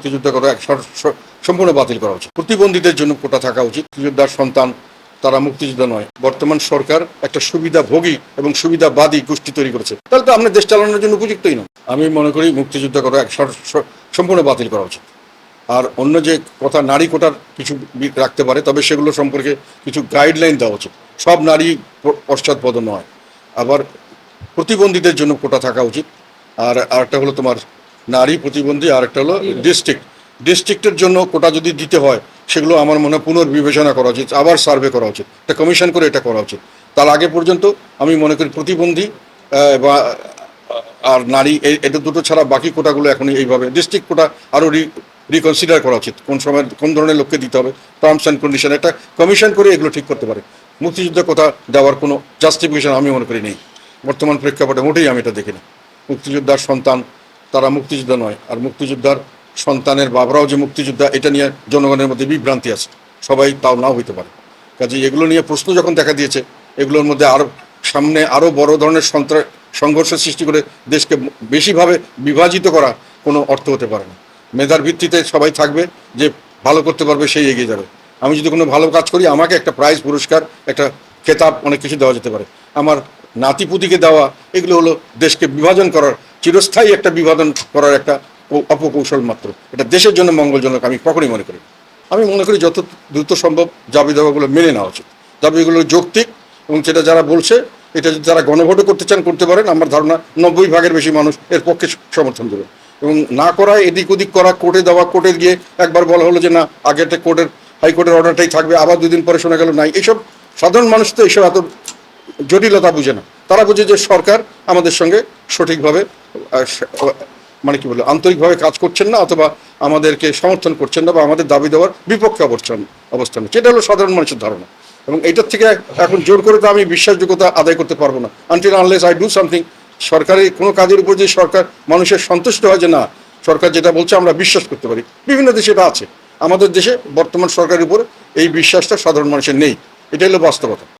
মুক্তিযুদ্ধ করা সম্পূর্ণ বাতিল করা উচিত। প্রতিবন্ধীদের জন্য কোটা থাকা উচিত। মুক্তিযোদ্ধার সন্তান, তারা মুক্তিযোদ্ধা নয়। বর্তমান সরকার একটা সুবিধাভোগী এবং সুবিধাবাদী গোষ্ঠী তৈরি করেছে। তাহলে তো আমরা দেশ চালানোর জন্য উপযুক্তই না আমি মনে করি মুক্তিযোদ্ধা করা সম্পূর্ণ বাতিল করা উচিত। আর অন্য যে কথা নারী কোটার কিছু রাখতে পারে, তবে সেগুলো সম্পর্কে কিছু গাইডলাইন দেওয়া উচিত। সব নারী পশ্চাৎপদ নয়। আবার প্রতিবন্ধীদের জন্য কোটা থাকা উচিত। আর আরেকটা হলো তোমার নারী প্রতিবন্ধী আর একটা হলো ডিস্ট্রিক্ট ডিস্ট্রিক্টের জন্য কোটা যদি দিতে হয় সেগুলো আমার মনে হয় পুনর্বিবেচনা করা উচিত আবার সার্ভে করা উচিত। একটা কমিশন করে এটা করা উচিত। তার আগে পর্যন্ত আমি মনে করি প্রতিবন্ধী বা আর নারী এই- এটা দুটো ছাড়া বাকি কোটাগুলো এখনই এইভাবে। ডিস্ট্রিক্ট কোটা আরও রিকনসিডার করা উচিত কোন সময় কোন ধরনের লোককে দিতে হবে টার্মস অ্যান্ড কন্ডিশন একটা কমিশন করে এগুলো ঠিক করতে পারে। মুক্তিযুদ্ধ কোটা দেওয়ার কোনো জাস্টিফিকেশন আমি মনে করি নেই। বর্তমান প্রেক্ষাপটে মোটেই আমি এটা দেখি না মুক্তিযোদ্ধার সন্তান তারা মুক্তিযোদ্ধা নয়। আর মুক্তিযোদ্ধার সন্তানের বাবারাও যে মুক্তিযোদ্ধা, এটা নিয়ে জনগণের মধ্যে বিভ্রান্তি আছে। সবাই তাও নাও হইতে পারে। কাজে এগুলো নিয়ে প্রশ্ন যখন দেখা দিয়েছে, এগুলোর মধ্যে আরও সামনে আরও বড় ধরনের সন্ত্রাস সংঘর্ষের সৃষ্টি করে দেশকে বেশিভাবে বিভাজিত করা কোনো অর্থ হতে পারে না। মেধার ভিত্তিতে সবাই থাকবে, যে ভালো করতে পারবে সেই এগিয়ে যাবে। আমি যদি কোনো ভালো কাজ করি, আমাকে একটা প্রাইজ, পুরস্কার, একটা খেতাব, অনেক কিছু দেওয়া যেতে পারে। আমার নাতিপুতিকে দেওয়া, এগুলো হলো দেশকে বিভাজন করার চিরস্থায়ী একটা বিভাজন করার একটা অপকৌশল মাত্র। এটা দেশের জন্য মঙ্গলজনক, আমি কখনই মনে করি আমি মনে করি যত দ্রুত সম্ভব দাবি দাবাগুলো মেনে নেওয়া উচিত। দাবিগুলো যৌক্তিক এবং সেটা যারা বলছে, এটা যদি তারা গণভোটও করতে চান, করতে পারেন, আমার ধারণা নব্বই ভাগের বেশি মানুষ এর পক্ষে সমর্থন দেবে। এবং না করা এদিক ওদিক করা, কোর্টে দেওয়া, কোর্টে গিয়ে একবার বলা হলো যে না আগে একটা কোর্টের, হাইকোর্টের অর্ডারটাই থাকবে, আবার দুদিন পরে শোনা গেল নাই এইসব সাধারণ মানুষ তো এইসব এত জটিলতা বুঝে না। তারা বুঝে যে সরকার আমাদের সঙ্গে সঠিকভাবে মানে কি বলব, আন্তরিকভাবে কাজ করছেন না অথবা আমাদেরকে সমর্থন করছেন না বা আমাদের দাবি দেওয়ার বিপক্ষে অবস্থান অবস্থান সেটা হলো সাধারণ মানুষের ধারণা। এবং এটার থেকে এখন জোর করে তো আমি বিশ্বাসযোগ্যতা আদায় করতে পারব না। Until unless I do something সরকারি কোনো কাজের উপর যে সরকার মানুষের সন্তুষ্ট হয় যে না, সরকার যেটা বলছে আমরা বিশ্বাস করতে পারি। বিভিন্ন দেশে এটা আছে। আমাদের দেশে বর্তমান সরকারের উপর এই বিশ্বাসটা সাধারণ মানুষের নেই। এটাই হলো বাস্তবতা।